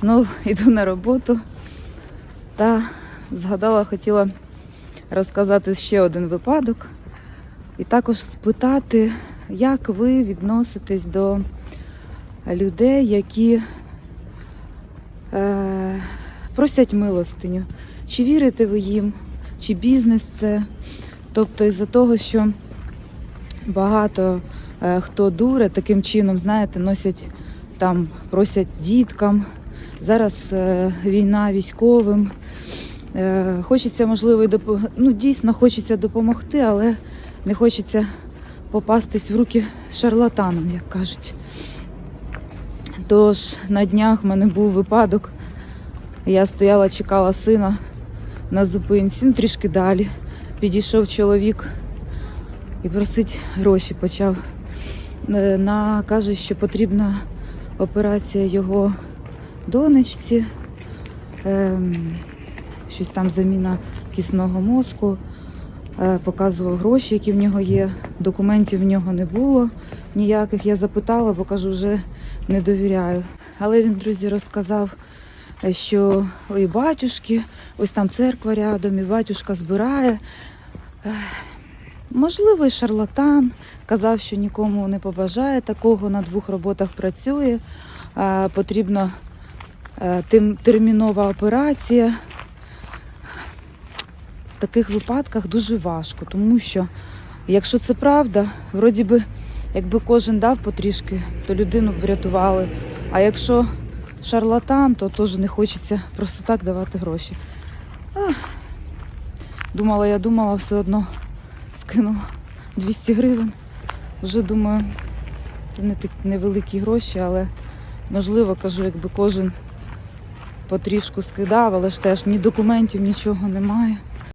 Знов йду на роботу та згадала, хотіла розказати ще один випадок і також спитати, як ви відноситесь до людей, які е, просять милостиню. Чи вірите ви їм, чи бізнес це? Тобто із-за того, що багато е, хто дуре таким чином, знаєте, носять там, просять діткам. Зараз е, війна військовим. Е, хочеться, можливо, і допо... ну, дійсно хочеться допомогти, але не хочеться попастись в руки шарлатанам, як кажуть. Тож на днях в мене був випадок. Я стояла, чекала сина на зупинці, ну, трішки далі. Підійшов чоловік і просить гроші почав. Е, На, каже, що потрібна операція його донечці. Ем, щось там заміна кисного мозку. Е, показував гроші, які в нього є. Документів в нього не було ніяких. Я запитала, бо кажу, вже не довіряю. Але він, друзі, розказав, е, що ой, батюшки, ось там церква рядом, і батюшка збирає. Ех, Можливо, і шарлатан. Казав, що нікому не побажає такого, на двох роботах працює. Е, Потрібна е, тим- термінова операція. В таких випадках дуже важко, тому що якщо це правда, вроді би, якби кожен дав потрішки, то людину б врятували. А якщо шарлатан, то теж не хочеться просто так давати гроші. Ах. Думала, я думала, все одно скинула 200 гривень. Вже думаю, це не такі невеликі гроші, але можливо, кажу, якби кожен потрішку скидав, але ж теж ні документів, нічого немає.